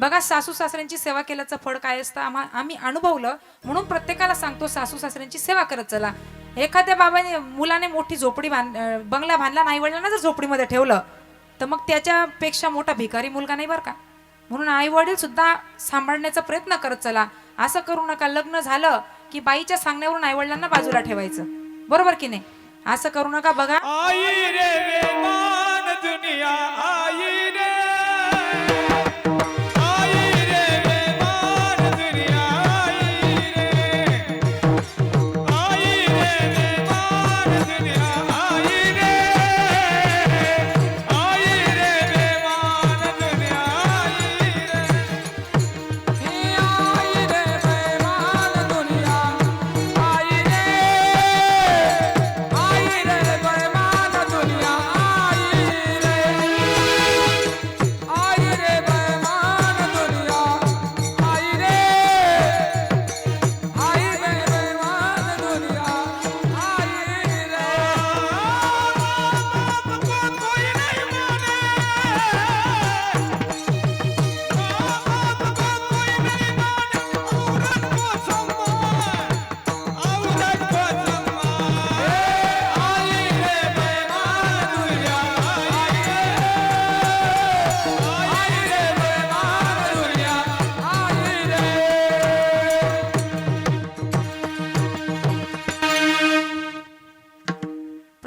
बघा सासू सासऱ्यांची सेवा केल्याचं फळ काय असतं? आम्हा आम्ही अनुभवलं म्हणून प्रत्येकाला सांगतो सासू सासऱ्यांची सेवा करत चला. एखाद्या बाबाने मुलाने मोठी झोपडी बांध बंगला बांधला नाही वडिलांना जर झोपडीमध्ये ठेवलं तर मग त्याच्यापेक्षा मोठा भिकारी मुलगा नाही बरं का? म्हणून आई वडील सुद्धा सांभाळण्याचा प्रयत्न करत चला. असं करू नका. लग्न झालं की बाईच्या सांगण्यावरून आई वडिलांना बाजूला ठेवायचं. बरोबर की नाही? असं करू नका. बघा. आई रे दुनिया आई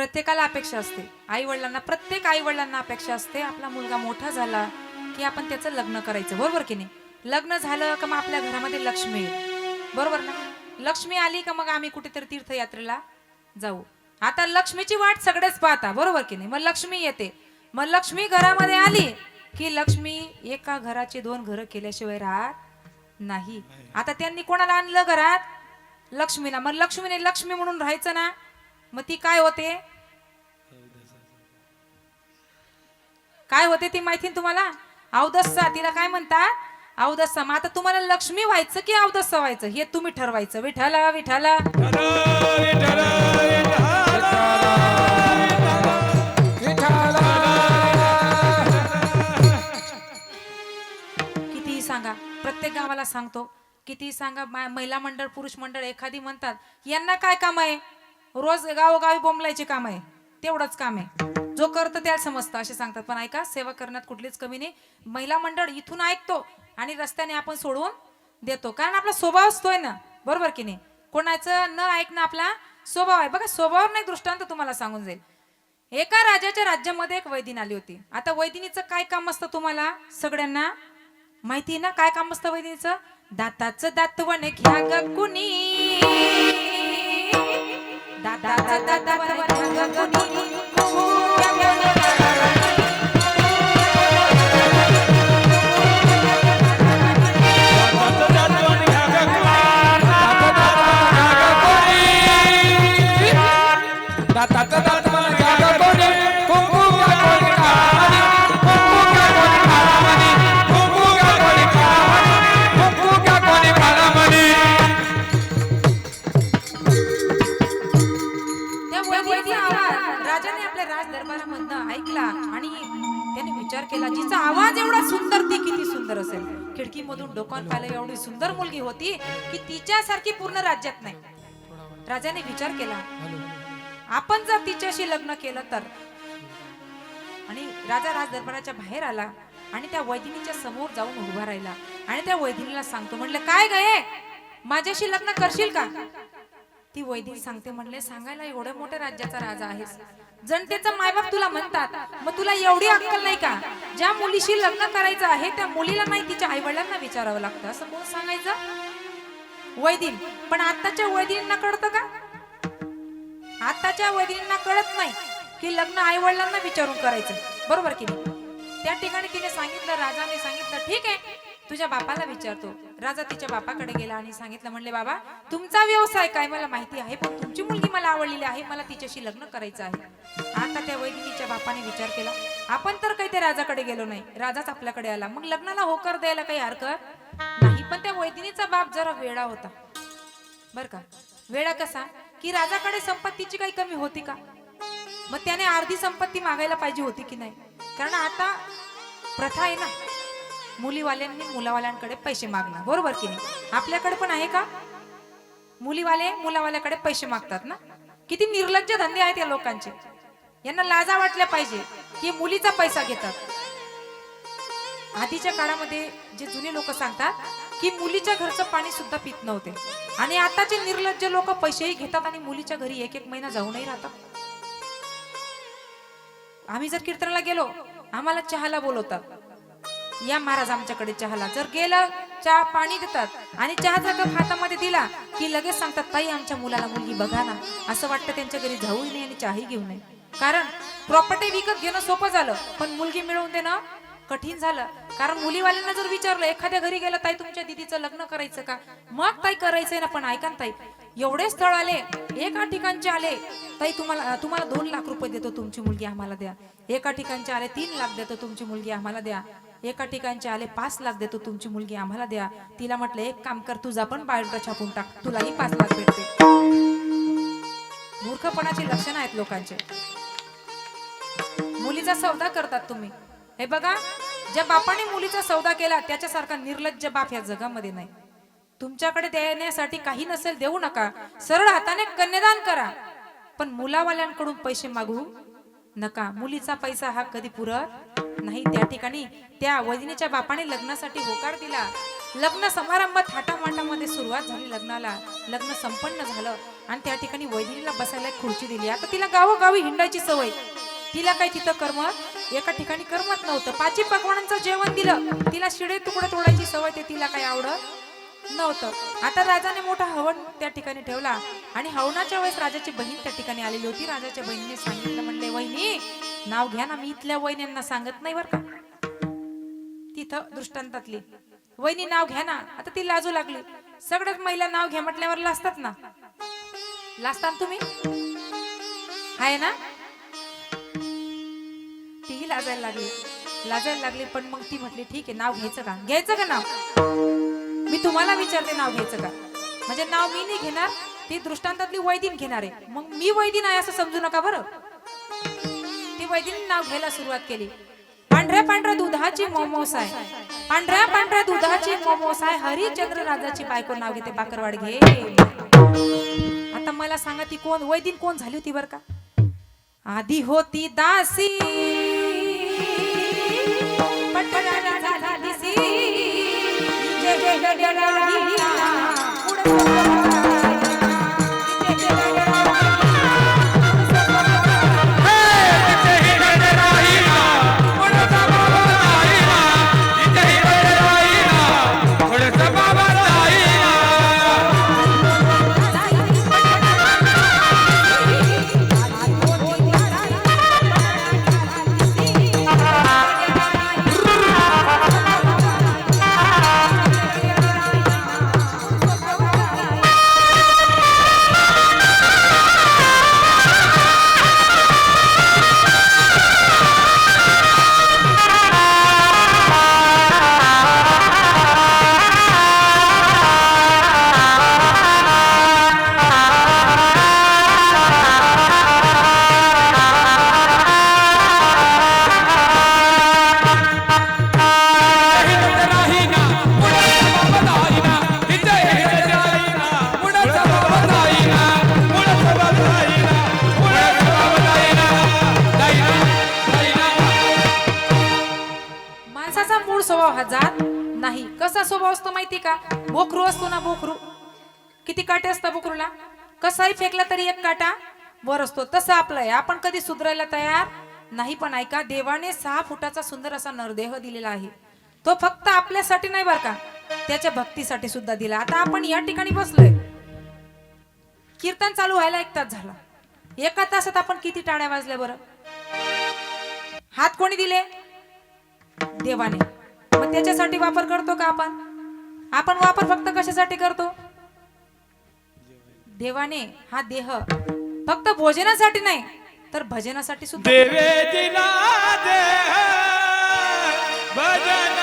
प्रत्येकाला अपेक्षा असते. आई वडिलांना प्रत्येक आई वडिलांना अपेक्षा असते. आपला मुलगा मोठा झाला की आपण त्याचं लग्न करायचं. बरोबर की नाही? लग्न झालं का मग आपल्या घरामध्ये लक्ष्मी येईल. बरोबर ना? लक्ष्मी आली का मग आम्ही कुठेतरी तीर्थयात्रेला जाऊ. आता लक्ष्मीची वाट सगळेच पाहता. बरोबर की नाही? मग लक्ष्मी येते. मग लक्ष्मी घरामध्ये आली की लक्ष्मी एका घराचे दोन घरं केल्याशिवाय राहत नाही. आता त्यांनी कोणाला आणलं घरात? लक्ष्मीला. मग लक्ष्मीने लक्ष्मी म्हणून राहायचं ना? मग ती काय होते? काय होते ती माहिती तुम्हाला? अवदस्सा तिला काय म्हणतात? अवदस्सा मग आता तुम्हाला लक्ष्मी व्हायचं की अवदस्सा व्हायचं? हे तुम्ही ठरवायचं. विठाला विठाला कितीही सांगा. प्रत्येक गावाला सांगतो. कितीही सांगा महिला मंडळ पुरुष मंडळ एखादी म्हणतात यांना काय काम आहे? रोज गावोगावी बोंबलायचे काम आहे. तेवढंच काम आहे. जो करतो त्याला समजतं असे सांगतात. पण ऐका सेवा करण्यात कुठलीच कमी नाही. महिला मंडळ इथून ऐकतो आणि रस्त्याने आपण सोडवून देतो. कारण आपला स्वभाव असतोय ना. बरोबर की नाही? कोणाचं न ऐकणं आपला स्वभाव आहे. बघा स्वभावावर नाही दृष्टांत तुम्हाला सांगून जाईल. एका राजाच्या राज्यामध्ये एक वैदिन आली होती. आता वैदिनीचं काय काम असतं तुम्हाला सगळ्यांना? माहिती ना काय काम असतं वैदिनीचं? दाताचं दातवण घ्या ग कुणी. दाताचं दातवण घ्या तुकाराम म्हणणं ऐकला आणि त्याने विचार केला जिचा आवाज एवढा सुंदर ती किती सुंदर असेल. खिडकीमधून डोकान पाहिलं एवढी सुंदर मुलगी होती की तिच्यासारखी पूर्ण राज्यात नाही. राजाने विचार केला आपण जर तिच्याशी लग्न केलं तर? आणि राजा राज दरबाराच्या बाहेर आला आणि त्या वैदिनीच्या समोर जाऊन उभा राहिला. आणि त्या वैदिनीला सांगतो म्हटलं काय गये माझ्याशी लग्न करशील का? ती वैदिनी सांगते म्हणले सांगायला एवढ्या मोठ्या राज्याचा राजा आहेस. जनतेचा मायबाप तुला म्हणतात. मग तुला एवढी अक्कल नाही का? ज्या मुलीशी लग्न करायचं आहे त्या मुलीला नाही तिच्या आई वडिलांना विचारावं लागतं. असं कोण सांगायचं? वैदिन पण आताच्या वैदिनींना कळतं का? आताच्या वैदिनींना कळत नाही की लग्न आई वडिलांना विचारून करायचं बरोबर की त्या ठिकाणी तिने सांगितलं राजाने सांगितलं ठीक आहे तुझ्या बापाला विचारतो. राजा तिच्या बापाकडे गेला आणि सांगितलं म्हणले बाबा तुमचा व्यवसाय काय? मला माहिती आहे पण तुमची मुलगी मला आवडलेली आहे मला तिच्याशी लग्न करायचं आहे. आता त्या वैदिनीच्या बापाने विचार केला आपण तर काही त्या राजाकडे गेलो नाही राजाच आपल्याकडे आला मग लग्नाला होकर द्यायला काही हरकत नाही. पण त्या वैदिनीचा बाप जरा वेळा होता. बर का? वेळा कसा? की राजाकडे संपत्तीची काही कमी होती का? मग त्याने अर्धी संपत्ती मागायला पाहिजे होती की नाही? कारण आता प्रथा आहे ना मुलीवाल्यांनी मुलावाल्यांकडे पैसे मागणं. बरोबर की नाही? आपल्याकडे पण आहे का? मुलीवाले मुलावाल्याकडे पैसे मागतात ना? किती निर्लज्ज धंदे आहेत या लोकांचे. यांना लाजा वाटल्या पाहिजे की मुलीचा पैसा घेतात. आधीच्या काळामध्ये जे जुने लोक सांगतात की मुलीच्या घरचं पाणी सुद्धा पित नव्हते. आणि आताचे निर्लज्ज लोक पैसेही घेतात आणि मुलीच्या घरी एक एक महिना जाऊनही राहतात. आम्ही जर कीर्तनाला गेलो आम्हाला चहाला बोलवतात. या महाराज आमच्याकडे चहाला जर गेलं चहा पाणी देतात आणि चहाचा कप हातामध्ये दिला की लगेच सांगतात ताई आमच्या मुलाला मुलगी बघा ना. असं वाटतं त्यांच्या घरी जाऊही नाही आणि चहाही घेऊ नये. कारण प्रॉपर्टी विकत घेणं सोपं झालं पण मुलगी मिळवून देणं कठीण झालं. कारण मुलीवाल्यांना जर विचारलं एखाद्या घरी गेलं ताई तुमच्या दिदीचं लग्न करायचं का? मग ताई करायचंय ना पण ऐका ना ताई. एवढे स्थळ आले एका ठिकाणचे आले ताई तुम्हाला तुम्हाला दोन लाख रुपये देतो तुमची मुलगी आम्हाला द्या. एका ठिकाणचे आले तीन लाख देतो तुमची मुलगी आम्हाला द्या. एका ठिकाणचे आले पाच लाख देतो तुमची मुलगी आम्हाला द्या. तिला म्हटलं एक काम कर तुझा पण बायोडा छापून टाक. तुलाही पाच लाख भेटते मूर्खपणाची लक्षणं आहेत लोकांचे. मुलीचा सौदा करतात तुम्ही. हे बघा ज्या बापाने मुलीचा सौदा केला त्याच्यासारखा निर्लज्ज बाप या जगामध्ये नाही. तुमच्याकडे देण्यासाठी काही नसेल देऊ नका. सरळ हाताने कन्यादान करा. पण मुलावाल्यांकडून पैसे मागू नका. मुलीचा पैसा हा कधी पुरत नाही त्या ठिकाणी त्या वहिनीच्या बापाने लग्नासाठी होकार दिला. लग्न समारंभात थाटामाटामध्ये सुरुवात झाली लग्नाला. लग्न संपन्न झालं आणि त्या ठिकाणी वैदिनीला बसायला एक खुर्ची दिली. आता तिला गावोगावी हिंडायची सवय. तिला काही तिथं करमत एका ठिकाणी करमत नव्हतं. पाची पकवानांचं जेवण दिलं. तिला शिडे तुकडे तोडायची सवय ते तिला काही आवडत नव्हतं. आता राजाने मोठा हवन त्या ठिकाणी ठेवला. आणि हवनाच्या वेळेस राजाची बहीण त्या ठिकाणी आलेली होती. राजाच्या बहिणीने सांगितलं म्हणले वहिनी नाव घ्या ना मी इथल्या वहिन्यांना सांगत नाही बर का. तिथं दृष्टांतातली. वहिनी नाव घ्या ना. आता ती लाजू लागली. सगळ्यात महिला नाव घ्या म्हटल्यावर लाजतात ना. लाजतात तुम्ही? आहे ना? तीही लाजायला लागली. लाजायला लागली पण मग ती म्हटली ठीक आहे नाव घ्यायचं का? घ्यायचं का नाव? मी तुम्हाला विचारते नाव घ्यायचं का? म्हणजे नाव मी नाही घेणार ती दृष्टांतातली वैदिन घेणार आहे. मग मी वैदिन आहे असं समजू नका बरं. वैदिनी नाव घ्यायला सुरुवात केली पांढऱ्या पांढऱ्या दुधाची मोमोस आहे पांढऱ्या पांढऱ्या दुधाची मोमोस आहे हरिचंद्र राजाची बायको नाव घेते बाकरवाड घे आता मला सांगा ती कोण वैदिन कोण झाली होती बर का आधी होती दासी पटकन झाली दिसी. का? बोकरू असतो ना बोकरू. किती काटे असतात बोकरूला? कसाही फेकला तरी एक काटा. वर असतो. तसं आपलं आहे. आपण कधी सुधरायला तयार नाही पण ऐका देवाने सहा फुटाचा सुंदर असा नरदेह दिलेला आहे. तो फक्त आपल्यासाठी नाही बर का? त्याच्या भक्तीसाठी सुद्धा दिला. आता आपण या ठिकाणी बसलोय. कीर्तन चालू व्हायला एक तास झाला. एका तासात आपण किती टाळ्या वाजल्या बरं? हात कोणी दिले? देवाने. मग त्याच्यासाठी वापर करतो का आपण? आपण वापर फक्त कशासाठी करतो? देवाने हा देह फक्त भोजनासाठी नाही तर भजनासाठी सुद्धा भजन